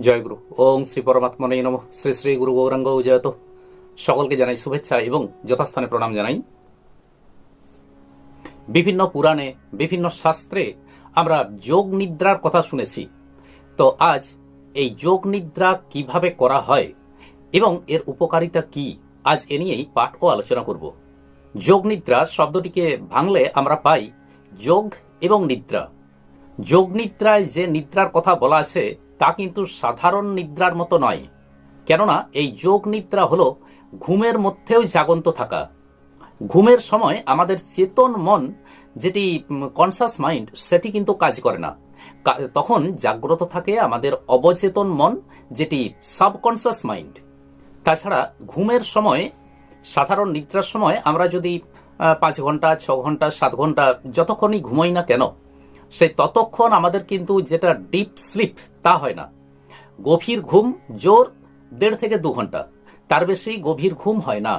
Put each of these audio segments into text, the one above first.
জয়গুরু ওং শ্রী পরমাত্মনে নম। শ্রী শ্রী গুরু গৌরাঙ্গ জয়ত সকলকে জানাই শুভেচ্ছা এবং যথাস্থানে প্রণাম জানাই। বিভিন্ন পুরাণে, বিভিন্ন শাস্ত্রে আমরা যোগ নিদ্রার কথা শুনেছি। তো আজ এই যোগ নিদ্রা কীভাবে করা হয় এবং এর উপকারিতা কি, আজ এ নিয়েই পাঠ ও আলোচনা করব। যোগ নিদ্রা শব্দটিকে ভাঙলে আমরা পাই যোগ এবং নিদ্রা। যোগ নিদ্রায় যে নিদ্রার কথা বলা আছে তা কিন্তু সাধারণ নিদ্রার মতো নয়। কেননা এই যোগ নিদ্রা হলো ঘুমের মধ্যেও জাগন্ত থাকা। ঘুমের সময় আমাদের চেতন মন যেটি কনসাস মাইন্ড সেটি কিন্তু কাজ করে না। তখন জাগ্রত থাকে আমাদের অবচেতন মন যেটি সাবকনসাস মাইন্ড তাছাড়া ঘুমের সময়, সাধারণ নিদ্রার সময় আমরা যদি পাঁচ ঘণ্টা, ছ ঘণ্টা, সাত ঘণ্টা যতক্ষণই ঘুমোই না কেন সে ততক্ষণ আমাদের কিন্তু যেটা ডিপ স্লিপ তা হয় না। গভীর ঘুম, জোর, দেড় থেকে দু ঘণ্টা। তার বেশি গভীর ঘুম হয় না।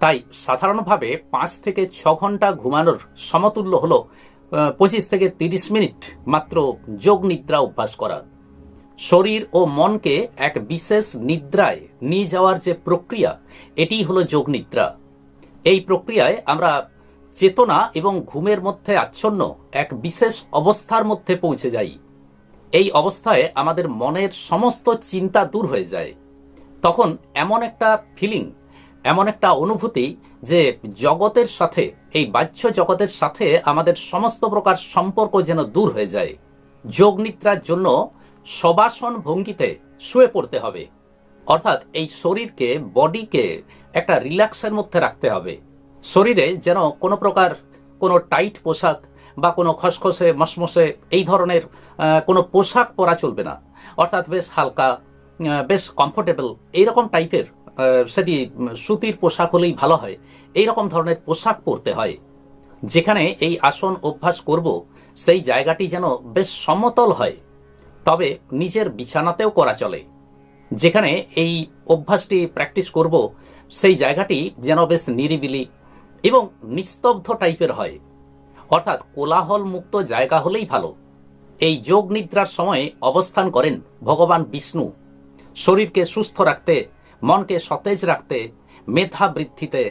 তাই সাধারণভাবে পাঁচ থেকে ছ ঘণ্টা ঘুমানোর সমতুল্য হলো পঁচিশ থেকে তিরিশ মিনিট মাত্র যোগ নিদ্রা অভ্যাস করা। শরীর ও মনকে এক বিশেষ নিদ্রায় নিয়ে যাওয়ার যে প্রক্রিয়া এটি হলো যোগ নিদ্রা। এই প্রক্রিয়ায় আমরা চেতনা এবং ঘুমের মধ্যে আচ্ছন্ন এক বিশেষ অবস্থার মধ্যে পৌঁছে যাই। এই অবস্থায় আমাদের মনের সমস্ত চিন্তা দূর হয়ে যায়। তখন এমন একটা ফিলিং এমন একটা অনুভূতি যে জগতের সাথে, এই বাহ্য জগতের সাথে আমাদের সমস্ত প্রকার সম্পর্ক যেন দূর হয়ে যায়। যোগ নিদ্রার জন্য সবাসন ভঙ্গিতে শুয়ে পড়তে হবে। অর্থাৎ এই শরীরকে বডিকে একটা রিল্যাক্সের মধ্যে রাখতে হবে। শরীরে যেন কোনো প্রকার কোনো টাইট পোশাক বা কোনো খসখসে মসমসে এই ধরনের কোনো পোশাক পরা চলবে না। অর্থাৎ বেশ হালকা বেশ কমফোর্টেবল এইরকম টাইপের সেটি সুতির পোশাক হলেই ভালো হয়। এই রকম ধরনের পোশাক পরতে হয়। যেখানে এই আসন অভ্যাস করব, সেই জায়গাটি যেন বেশ সমতল হয়। তবে নিজের বিছানাতেও করা চলে। যেখানে এই অভ্যাসটি প্র্যাকটিস করব, সেই জায়গাটি যেন বেশ নিরিবিলি এবং নিস্তব্ধ টাইপের হয়। অর্থাৎ কোলাহল মুক্ত জায়গা হলেই ভালো। এই যোগ নিদ্রার সময় অবস্থান করেন ভগবান বিষ্ণু। শরীরকে সুস্থ রাখতে, মনকে সতেজ রাখতে, মেধা বৃদ্ধিতে,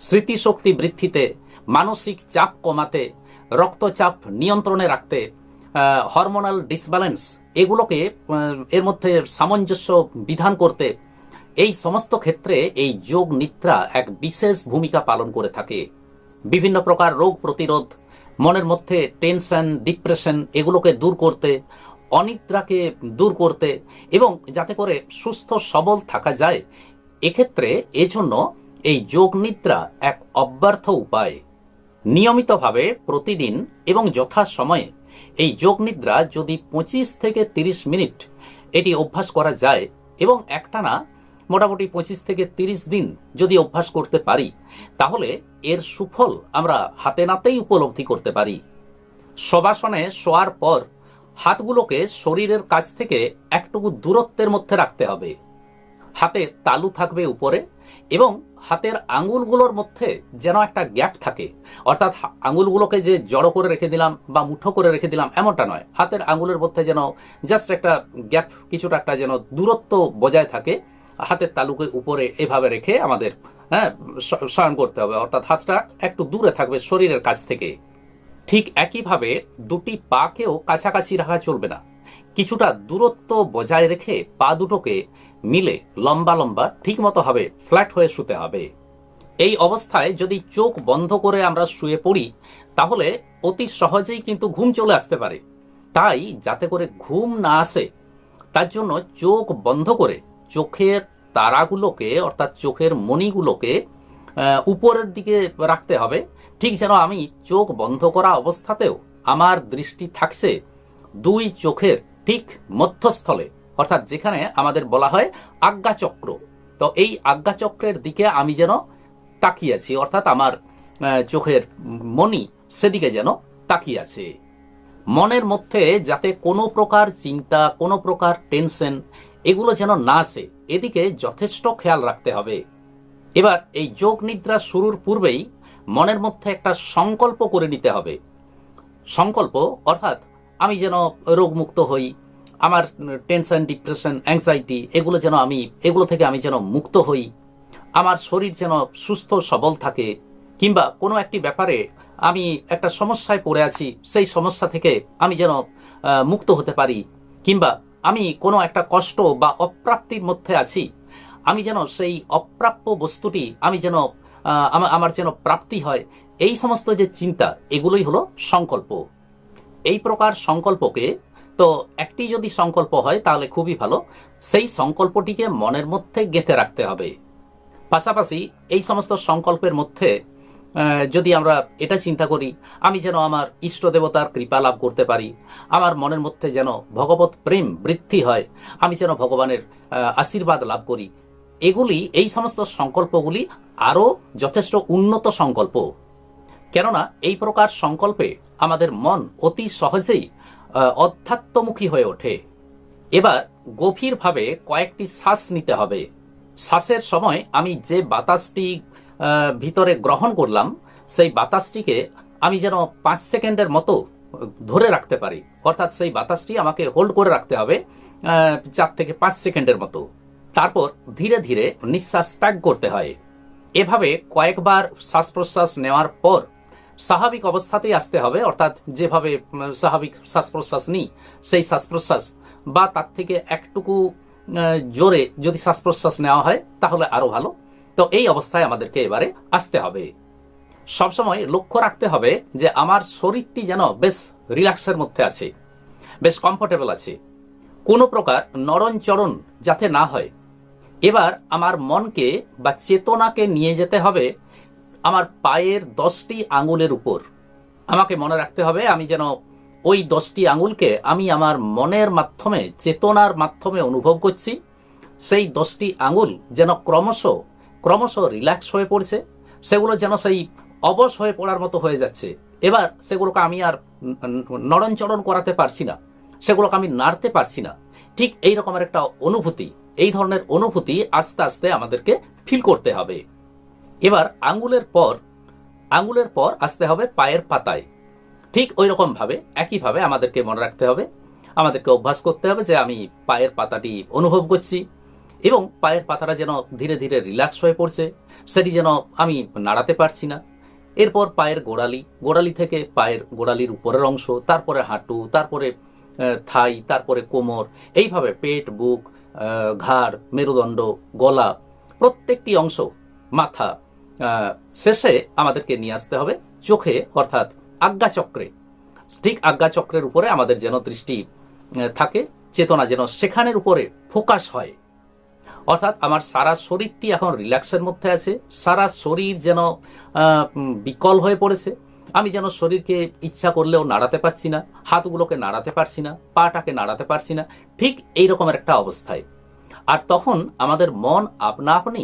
স্মৃতিশক্তি বৃদ্ধিতে, মানসিক চাপ কমাতে, রক্তচাপ নিয়ন্ত্রণে রাখতে হরমোনাল ডিসব্যালেন্স এগুলোকে এর মধ্যে সামঞ্জস্য বিধান করতে এই সমস্ত ক্ষেত্রে এই যোগ নিদ্রা এক বিশেষ ভূমিকা পালন করে থাকে। বিভিন্ন প্রকার রোগ প্রতিরোধ, মনের মধ্যে টেনশন, ডিপ্রেশন এগুলোকে দূর করতে, অনিদ্রাকে দূর করতে এবং যাতে করে সুস্থ সবল থাকা যায়, এক্ষেত্রে এজন্য এই যোগ নিদ্রা এক অব্যর্থ উপায়। নিয়মিতভাবে প্রতিদিন এবং যথা সময়ে এই যোগ নিদ্রা যদি পঁচিশ থেকে তিরিশ মিনিট এটি অভ্যাস করা যায় এবং একটানা মোটামুটি পঁচিশ থেকে তিরিশ দিন যদি অভ্যাস করতে পারি, তাহলে এর সুফল আমরা হাতে নাতেই উপলব্ধি করতে পারি। শবাসনে শোয়ার পর হাতগুলোকে শরীরের কাছ থেকে একটুকু দূরত্বের মধ্যে রাখতে হবে। হাতের তালু থাকবে উপরে এবং হাতের আঙুলগুলোর মধ্যে যেন একটা গ্যাপ থাকে। অর্থাৎ আঙুলগুলোকে যে জড়ো করে রেখে দিলাম বা মুঠো করে রেখে দিলাম, এমনটা নয়। হাতের আঙুলের মধ্যে যেন জাস্ট একটা গ্যাপ, কিছুটা একটা যেন দূরত্ব বজায় থাকে। হাতের তালুকে উপরে এভাবে রেখে আমাদের হ্যাঁ শয়ন করতে হবে। অর্থাৎ হাতটা একটু দূরে থাকবে শরীরের কাছ থেকে। ঠিক একইভাবে দুটি পাকেও কাছাকাছি রাখা চলবে না। কিছুটা দূরত্ব বজায় রেখে পা দুটোকে মিলে লম্বা লম্বা ঠিকমতো হবে ফ্ল্যাট হয়ে শুতে হবে। এই অবস্থায় যদি চোখ বন্ধ করে আমরা শুয়ে পড়ি, তাহলে অতি সহজেই কিন্তু ঘুম চলে আসতে পারে। তাই যাতে করে ঘুম না আসে, তার জন্য চোখ বন্ধ করে চোখের তারাগুলোকে, অর্থাৎ চোখের মণিগুলোকে উপরের দিকে রাখতে হবে। ঠিক যেন আমি চোখ বন্ধ করা অবস্থাতেও আমার দৃষ্টি থাকছে দুই চোখের ঠিক মধ্যস্থলে। অর্থাৎ যেখানে আমাদের বলা হয় আজ্ঞাচক্র। তো এই আজ্ঞাচক্রের দিকে আমি যেন তাকিয়ে আছি, অর্থাৎ আমার চোখের মণি সেদিকে যেন তাকিয়ে আছে। মনের মধ্যে যাতে কোনো প্রকার চিন্তা, কোনো প্রকার টেনশন এগুলো যেন না আসে, এদিকে যথেষ্ট খেয়াল রাখতে হবে। এবার এই যোগ নিদ্রা শুরুর পূর্বেই মনের মধ্যে একটা সংকল্প করে নিতে হবে। সংকল্প অর্থাৎ আমি যেন রোগমুক্ত হই, আমার টেনশন, ডিপ্রেশন অ্যাংজাইটি এগুলো যেন আমি, এগুলো থেকে আমি যেন মুক্ত হই, আমার শরীর যেন সুস্থ, সবল থাকে, কিংবা কোনো একটি ব্যাপারে আমি একটা সমস্যায় পড়ে আছি, সেই সমস্যা থেকে আমি যেন মুক্ত হতে পারি, কিংবা আমি কোনো একটা কষ্ট বা অপ্রাপ্তির মধ্যে আছি। আমি যেন সেই অপ্রাপ্য বস্তুটি আমি যেন আমার যেন প্রাপ্তি হয়, এই সমস্ত যে চিন্তা, এগুলোই হলো সংকল্প। এই প্রকার সংকল্পকে, তো একটি যদি সংকল্প হয় তাহলে খুবই ভালো, সেই সংকল্পটিকে মনের মধ্যে গেঁথে রাখতে হবে। পাশাপাশি এই সমস্ত সংকল্পের মধ্যে যদি আমরা এটা চিন্তা করি, আমি যেন আমার ইষ্ট দেবতার কৃপা লাভ করতে পারি, আমার মনের মধ্যে যেন ভগবত প্রেম বৃদ্ধি হয়, আমি যেন ভগবানের আশীর্বাদ লাভ করি, এগুলি, এই সমস্ত সংকল্পগুলি আরও যথেষ্ট উন্নত সংকল্প। কেননা, এই প্রকার সংকল্পে আমাদের মন অতি সহজেই অধ্যাত্মমুখী হয়ে ওঠে। এবার গভীরভাবে কয়েকটি শ্বাস নিতে হবে। শ্বাসের সময় আমি যে বাতাসটি ভিতরে গ্রহণ করলাম, সেই বাতাসটিকে আমি যেন পাঁচ সেকেন্ডের মতো ধরে রাখতে পারি। অর্থাৎ সেই বাতাসটি আমাকে হোল্ড করে রাখতে হবে চার থেকে পাঁচ সেকেন্ডের মতো। তারপর ধীরে ধীরে নিঃশ্বাস ত্যাগ করতে হয়। এভাবে কয়েকবার শ্বাস প্রশ্বাস নেওয়ার পর স্বাভাবিক অবস্থাতেই আসতে হবে, অর্থাৎ যেভাবে স্বাভাবিক শ্বাস প্রশ্বাস নিই, সেই শ্বাস প্রশ্বাস বা তার থেকে একটুকু জোরে যদি শ্বাস প্রশ্বাস নেওয়া হয় তাহলে আরও ভালো। তো এই অবস্থায় আমাদেরকে এবারে আসতে হবে। সবসময় লক্ষ্য রাখতে হবে যে আমার শরীরটি যেন বেশ রিল্যাক্সের মধ্যে আছে, বেশ কমফোর্টেবল আছে। কোনো প্রকার নরণচরণ যাতে না হয়। এবার আমার মনকে বা চেতনাকে নিয়ে যেতে হবে আমার পায়ের দশটি আঙুলের উপর। আমাকে মনে রাখতে হবে আমি যেন ওই দশটি আঙুলকে আমি আমার মনের মাধ্যমে, চেতনার মাধ্যমে অনুভব করছি। সেই দশটি আঙুল যেন ক্রমশ ক্রমশ রিল্যাক্স হয়ে পড়ছে। সেগুলো যেন সেই অবশ হয়ে পড়ার মতো হয়ে যাচ্ছে। এবার সেগুলোকে আমি আর নড়নচড়ন করাতে পারছি না। সেগুলোকে আমি নাড়তে পারছি না। ঠিক এই রকমের একটা অনুভূতি, এই ধরনের অনুভূতি আস্তে আস্তে আমাদেরকে ফিল করতে হবে। এবার আঙ্গুলের পর আঙ্গুলের পর আসতে হবে পায়ের পাতায়। ঠিক ওই রকম ভাবে একইভাবে আমাদেরকে মনে রাখতে হবে। আমাদেরকে অভ্যাস করতে হবে যে আমি পায়ের পাতাটি অনুভব করছি। এবং পায়ের পাতাটা যেন ধীরে ধীরে রিল্যাক্স হয়ে পড়ছে, সেটি যেন আমি নাড়াতে পারছি না। এরপর পায়ের গোড়ালি গোড়ালি থেকে পায়ের গোড়ালির উপরের অংশ, তারপরে হাঁটু, তারপরে থাই, তারপরে কোমর, এইভাবে পেট, বুক ঘাড়, মেরুদণ্ড, গলা, প্রত্যেকটি অংশ, মাথা শেষে আমাদেরকে নিয়ে আসতে হবে চোখে, অর্থাৎ আজ্ঞাচক্রে ঠিক আজ্ঞাচক্রের উপরে আমাদের যেন দৃষ্টি থাকে, চেতনা যেন সেখানের উপরে ফোকাস হয়। অর্থাৎ আমার সারা শরীরটি এখন রিল্যাক্সের মধ্যে আছে, সারা শরীর যেন বিকল হয়ে পড়েছে। আমি যেন শরীরকে ইচ্ছা করলেও নাড়াতে পারছি না, হাতগুলোকে নাড়াতে পারছি না, পাটাকে নাড়াতে পারছি না, ঠিক এই রকমের একটা অবস্থায়। আর তখন আমাদের মন আপনা আপনি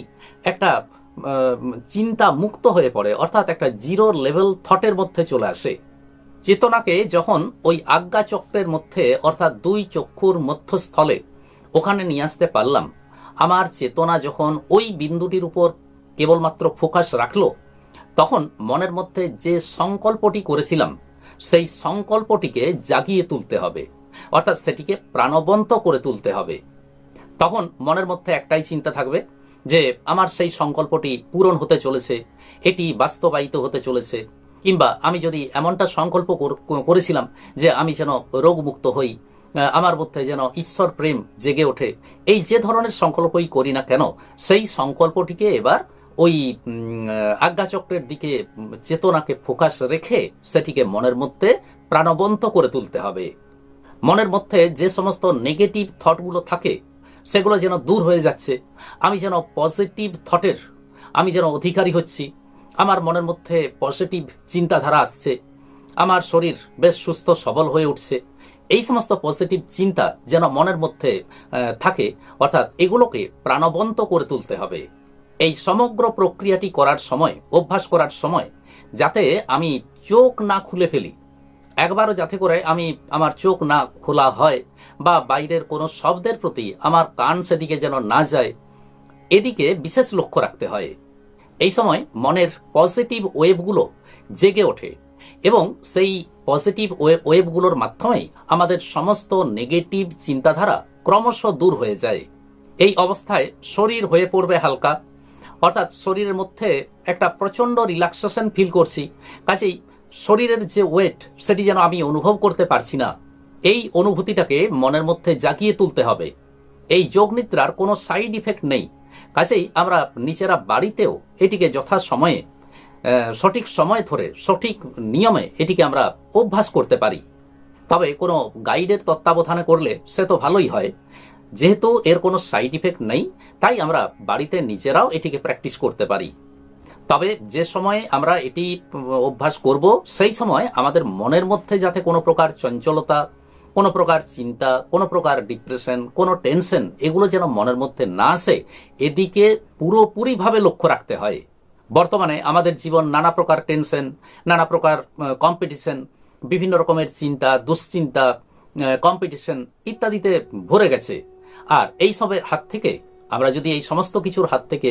একটা চিন্তা মুক্ত হয়ে পড়ে, অর্থাৎ একটা জিরো লেভেল থটের মধ্যে চলে আসে। চেতনাকে যখন ওই আজ্ঞা চক্রের মধ্যে, অর্থাৎ দুই চক্ষুর মধ্যস্থলে ওখানে নিয়ে আসতে পারলাম আমার চেতনা যখন ওই বিন্দুটির উপর কেবলমাত্র ফোকাস রাখল, তখন মনের মধ্যে যে সংকল্পটি করেছিলাম, সেই সংকল্পটিকে জাগিয়ে তুলতে হবে। অর্থাৎ সেটিকে প্রাণবন্ত করে তুলতে হবে। তখন মনের মধ্যে একটাই চিন্তা থাকবে যে, আমার সেই সংকল্পটি পূরণ হতে চলেছে, এটি বাস্তবায়িত হতে চলেছে, কিংবা আমি যদি এমনটা সংকল্প করেছিলাম যে, আমি যেন রোগমুক্ত হই আমার মধ্যে যেন ঈশ্বর প্রেম জেগে ওঠে। এই যে ধরনের সংকল্পই করি না কেন, সেই সংকল্পটিকে এবার ওই আজ্ঞাচক্রের দিকে চেতনাকে ফোকাস রেখে সেটিকে মনের মধ্যে প্রাণবন্ত করে তুলতে হবে। মনের মধ্যে যে সমস্ত নেগেটিভ থটগুলো থাকে, সেগুলো যেন দূর হয়ে যাচ্ছে। আমি যেন পজিটিভ থটের আমি যেন অধিকারী হচ্ছি। আমার মনের মধ্যে পজিটিভ চিন্তাধারা আসছে। আমার শরীর বেশ সুস্থ, সবল হয়ে উঠছে। এই সমস্ত পজিটিভ চিন্তা যেন মনের মধ্যে থাকে, অর্থাৎ এগুলোকে প্রাণবন্ত করে তুলতে হবে। এই সমগ্র প্রক্রিয়াটি করার সময়, অভ্যাস করার সময়, যাতে আমি চোখ না খুলে ফেলি। একবারও যাতে করে আমি, আমার চোখ না খোলা হয় বা বাইরের কোনো শব্দের প্রতি আমার কান সেদিকে যেন না যায়, এদিকে বিশেষ লক্ষ্য রাখতে হয়। এই সময় মনের পজিটিভ ওয়েভগুলো জেগে ওঠে। এবং সেই পজিটিভ ওয়েবগুলোর মাধ্যমেই আমাদের সমস্ত নেগেটিভ চিন্তাধারা ক্রমশ দূর হয়ে যায়। এই অবস্থায় শরীর হয়ে পড়বে হালকা। অর্থাৎ শরীরের মধ্যে একটা প্রচণ্ড রিল্যাক্সেশন ফিল করছি। কাজেই শরীরের যে ওয়েট সেটি যেন আমি অনুভব করতে পারছি না। এই অনুভূতিটাকে মনের মধ্যে জাগিয়ে তুলতে হবে। এই যোগ নিদ্রার কোনো সাইড ইফেক্ট নেই। কাজেই আমরা নিজেরা বাড়িতেও এটিকে যথাসময়ে সঠিক সময় ধরে, সঠিক নিয়মে এটিকে আমরা অভ্যাস করতে পারি। তবে কোনো গাইডের তত্ত্বাবধানে করলে সে তো ভালোই হয়। যেহেতু এর কোনো সাইড ইফেক্ট নেই, তাই আমরা বাড়িতে নিজেরাও এটিকে প্র্যাকটিস করতে পারি। তবে যে সময়ে আমরা এটি অভ্যাস করব, সেই সময় আমাদের মনের মধ্যে যাতে কোনো প্রকার চঞ্চলতা, কোনো প্রকার চিন্তা, কোনো প্রকার ডিপ্রেশন, কোনো টেনশন, এগুলো যেন মনের মধ্যে না আসে, এদিকে পুরোপুরিভাবে লক্ষ্য রাখতে হয়। বর্তমানে আমাদের জীবন নানা প্রকার টেনশন, নানা প্রকার কম্পিটিশন বিভিন্ন রকমের চিন্তা, দুশ্চিন্তা কম্পিটিশন ইত্যাদিতে ভরে গেছে। আর এই সবের হাত থেকে আমরা যদি এই সমস্ত কিছুর হাত থেকে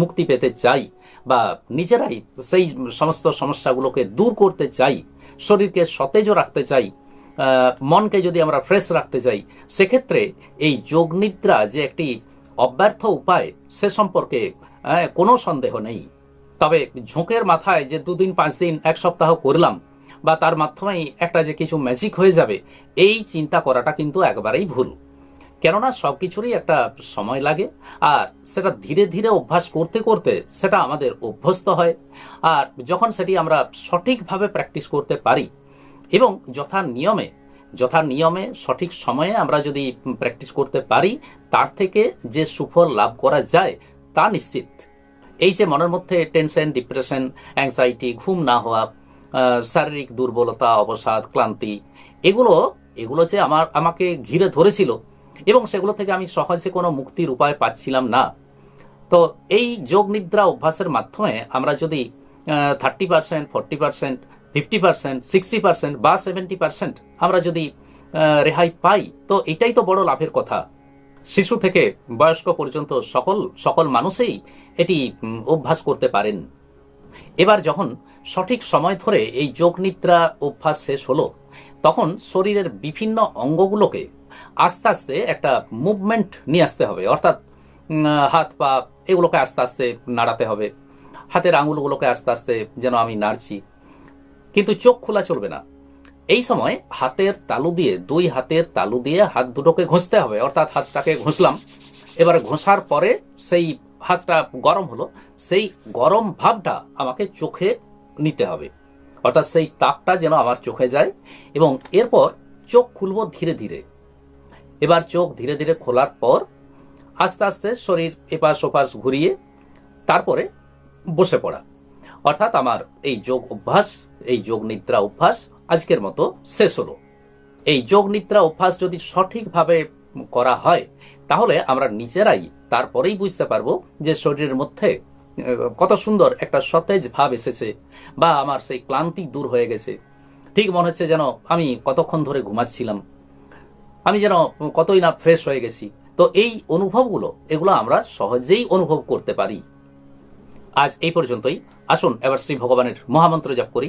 মুক্তি পেতে চাই বা নিজেরাই সেই সমস্ত সমস্যাগুলোকে দূর করতে চাই, শরীরকে সতেজও রাখতে চাই মনকে যদি আমরা ফ্রেশ রাখতে চাই, সেক্ষেত্রে এই যোগ নিদ্রা যে একটি অব্যর্থ উপায়, সে সম্পর্কে কোনো সন্দেহ নেই। তবে ঝোঁকের মাথায় যে দুদিন, পাঁচ দিন, এক সপ্তাহ করলাম বা তার মাধ্যমেই একটা যে কিছু ম্যাজিক হয়ে যাবে, এই চিন্তা করাটা কিন্তু একবারেই ভুল। কেননা সব কিছুরই একটা সময় লাগে আর সেটা ধীরে ধীরে অভ্যাস করতে করতে সেটা আমাদের অভ্যস্ত হয় আর যখন সেটি আমরা সঠিকভাবে প্র্যাকটিস করতে পারি এবং যথা নিয়মে যথা নিয়মে সঠিক সময়ে আমরা যদি প্র্যাকটিস করতে পারি, তার থেকে যে সুফল লাভ করা যায় তা নিশ্চিত। এই যে মনের মধ্যে টেনশন ডিপ্রেশন অ্যাংজাইটি ঘুম না হওয়া শারীরিক দুর্বলতা, অবসাদ, ক্লান্তি, এগুলো এগুলো যে আমার, আমাকে ঘিরে ধরেছিল এবং সেগুলো থেকে আমি সহজে কোনো মুক্তির উপায় পাচ্ছিলাম না। তো এই যোগ নিদ্রা অভ্যাসের মাধ্যমে আমরা যদি thirty percent forty percent fifty percent sixty percent বা সেভেন্টি পার্সেন্ট আমরা যদি রেহাই পাই, তো এটাই তো বড় লাভের কথা। শিশু থেকে বয়স্ক পর্যন্ত সকল সকল মানুষেই এটি অভ্যাস করতে পারেন। এবার যখন সঠিক সময় ধরে এই যোগ নিদ্রা অভ্যাস শেষ হলো, তখন শরীরের বিভিন্ন অঙ্গগুলোকে আস্তে আস্তে একটা মুভমেন্ট নিয়ে আসতে হবে। অর্থাৎ হাত, পা, এগুলোকে আস্তে আস্তে নাড়াতে হবে। হাতের আঙুলগুলোকে আস্তে আস্তে যেন আমি নাড়ছি। কিন্তু চোখ খোলা চলবে না। এই সময় হাতের তালু দিয়ে, দুই হাতের তালু দিয়ে হাত দুটোকে ঘষতে হবে, অর্থাৎ হাতটাকে ঘষলাম। এবার ঘষার পরে সেই হাতটা গরম হলো, সেই গরম ভাবটা আমাকে চোখে নিতে হবে। অর্থাৎ সেই তাপটা যেন আমার চোখে যায় এবং এরপর চোখ খুলবো ধীরে ধীরে। এবার চোখ ধীরে ধীরে খোলার পর আস্তে আস্তে শরীর এপাশ ওপাশ ঘুরিয়ে তারপরে বসে পড়া। অর্থাৎ আমার এই যোগ অভ্যাস, এই যোগ নিদ্রা অভ্যাস আজকের মতো শেষ হলো। এই যোগ নিদ্রা অভ্যাস যদি সঠিকভাবে করা হয়, তাহলে আমরা নিজেরাই তারপরেই বুঝতে পারব যে শরীরের মধ্যে কত সুন্দর একটা সতেজ ভাব এসেছে বা আমার সেই ক্লান্তি দূর হয়ে গেছে। ঠিক মনে হচ্ছে যেন আমি কতক্ষণ ধরে ঘুমাচ্ছিলাম। আমি যেন কতই না ফ্রেশ হয়ে গেছি। তো এই অনুভবগুলো, এগুলো আমরা সহজেই অনুভব করতে পারি। আজ এই পর্যন্তই। আসুন, এবার শ্রী ভগবানের মহামন্ত্র জপ করি।